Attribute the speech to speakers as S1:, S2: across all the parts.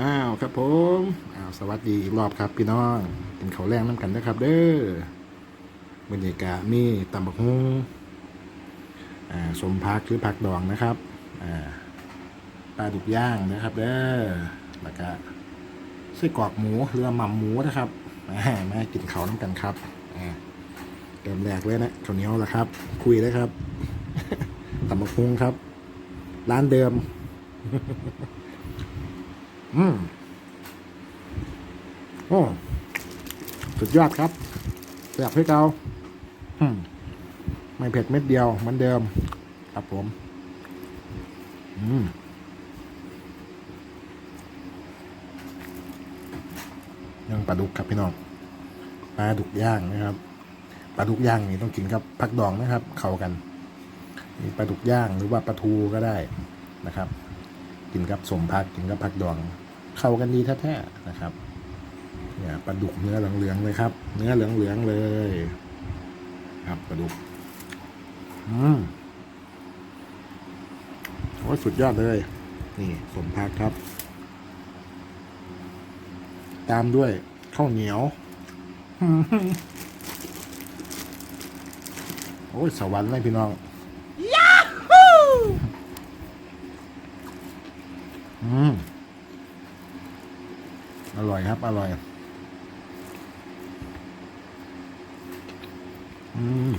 S1: อ้าวครับผมอ้าวสวัสดีอีกรอบครับพี่น้องกินเขาแรงน้ำกันนะครับเด้อบรรยากาศมีตำบักฮุงอ่าสมพักหรือผักดองนะครับอ่าปลาดุกย่างนะครับเด้อแล้วก็ไส้กรอกหมูหรือหม่ำหมูนะครับอ่ามากินเขาน้ำกันครับอ่าเริ่มแรกเลยนะข้าวเหนียวละครับ คุยเลยครับตำบักฮุงครับ ร้านเดิม อืมโอ้สุดยอดครับแซ่บให้เกาอืมไม่เผ็ดเม็ดเดียวเหมือนเดิม ครับผม อืมยังปลาดุกครับพี่น้องปลาดุกย่างนะครับปลาดุกย่างนี่ต้องกินกับผักดองนะครับ เข้ากันมีปลาดุกย่างหรือว่าปลาทูก็ได้นะครับ กินกับสมพักกินกับผักดอง เข้ากันดีแท้ๆนะครับเนี่ยปลาดุกเนื้อเหลืองๆเลยครับ เนื้อเหลืองๆเลย ครับปลาดุก อืมโอ้ยสุดยอดเลย นี่สมพักครับ ตามด้วยข้าวเหนียวโอ้ยสวรรค์เลยพี่น้องอืม อร่อยครับ อร่อย อืม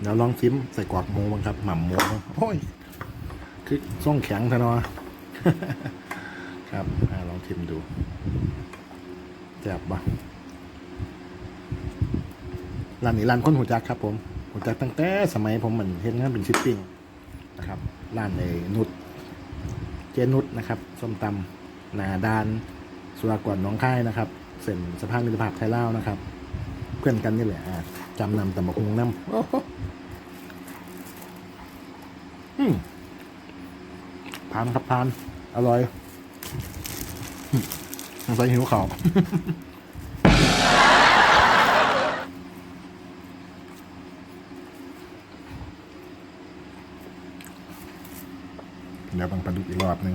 S1: เดี๋ยวลองชิมใส่กวากหมูบ้างครับ หม่ำหมูโอ้ย คือส่งแข็งทะนอครับอลองชิมดูแซ่บปะร้านนี้ร้านคนหูจักครับผมหูจักตั้งแต่สมัยผมเหมือนเฮ็ดงานเป็นชิปปิ้งนะครับ ร้านในนุช เจนุชนะครับส้มตำหนาดานสุรากรน้องค่ายนะครับเส้นสะพานมิตรภาพไทยลาวนะครับ เพื่อนกันนี่แหละจำนำแต่บักงน้ำพานครับพาน อร่อยสงสัยหิวข่าว เดี๋ยวบังปลาดุกอีกรอบหนึ่ง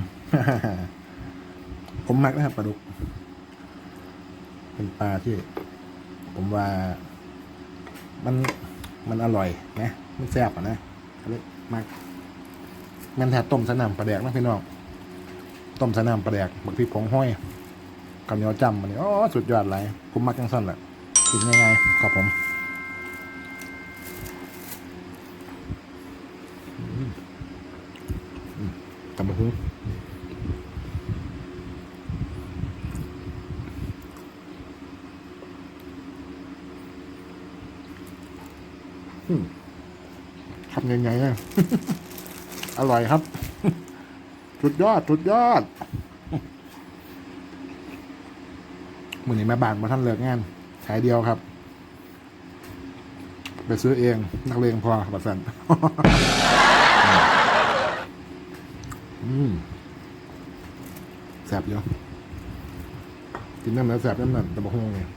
S1: ผมมักนะครับปลาดุก เป็นปลาที่ ผมว่า มันมันอร่อยนะ มันแซ่บอะนะเลยมักมันแทบต้มสนามปลาแดกนะพี่น้อง ต้มสนามปลาแดกบักพริกผงห้อยกับเนียวจำมันนี่อ๋อสุดยอดเลยผมมักจังสั้นแหละกินง่ายๆครับผมอืมอืม ตำบักหุ่งอืมทำยังไงเนี่ยอร่อยครับ สุดยอด สุดยอดมือนี้แม่บ้านมาท่านเลิกงานขายเดียวครับ ไปซื้อเอง นักเลงพอบัตรสัน อืมแสบเยอะกินน้ำแล้วแสบน้ำหนั่นตะบะฮงเนี่ย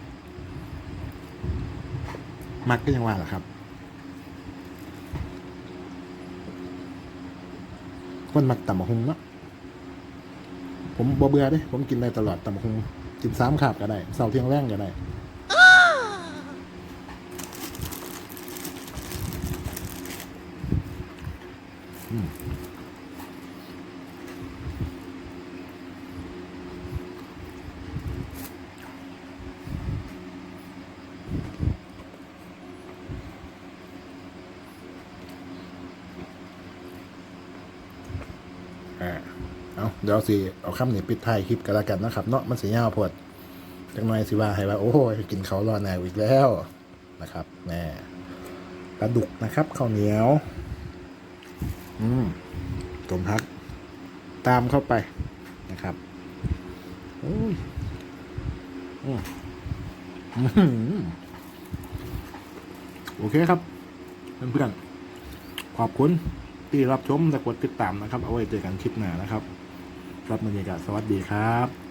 S1: มักก็ยังว่าแหละครับ คนมักตำบกฮงเนาะผมบ่เบื่อเด้ ผมกินได้ตลอดตำบกฮงกินสามขาบก็ได้เสาเที่ยงแรงก็ได้อืม อ่าเอาเดี๋ยวสิเอาคำนี้ปิดท้ายคลิปกันล้วกันนะครับ เนาะมันสียาวโพดจังหน่อยสิว่าให้ว่า โอ้ยกินเขารอแนวอีกแล้วนะครับแม่ปลาดุกนะครับข้าวเหนียว อืมต้มพัก ตามเข้าไปนะครับโอ้ยอืมอื้อหือโอเคครับเพื่อนๆขอบคุณ ที่รับชมและกดติดตามนะครับ เอาไว้เจอกันคลิปหน้านะครับ ครับบรรยากาศสวัสดีครับ